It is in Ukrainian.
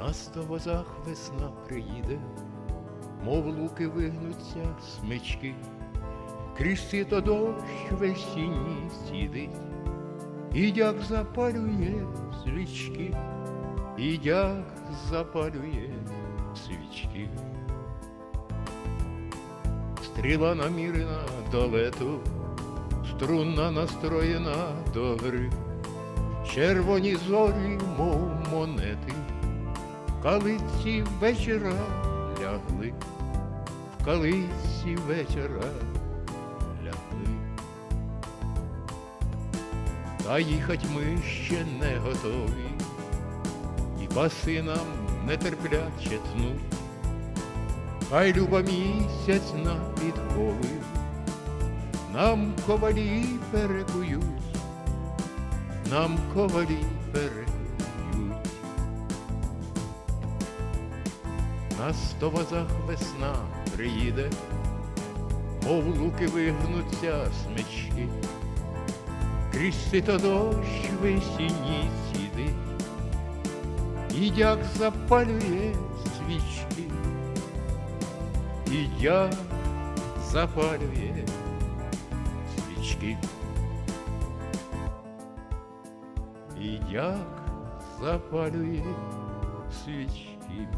Нас до возах весна приїде, мов луки вигнуться смички, крізь сито дощ весінній сідить, і дяк запалює свічки, і дяк запалює свічки. Стріла намірена до лету, струнна настроєна до гри, червоні зорі, мов монети, в калиці вечора лягли, в калиці вечора лягли. Та їхать ми ще не готові, і баси нам нетерпляче тнуть. Хай люба місяць на підкови, нам ковалі перекують, нам ковалі перекують. На сто возах весна приїде, мов луки вигнуться смички, крізь сито дощ весінній і дяк запалює свічки і я запалює свічки. І як запалює свічки.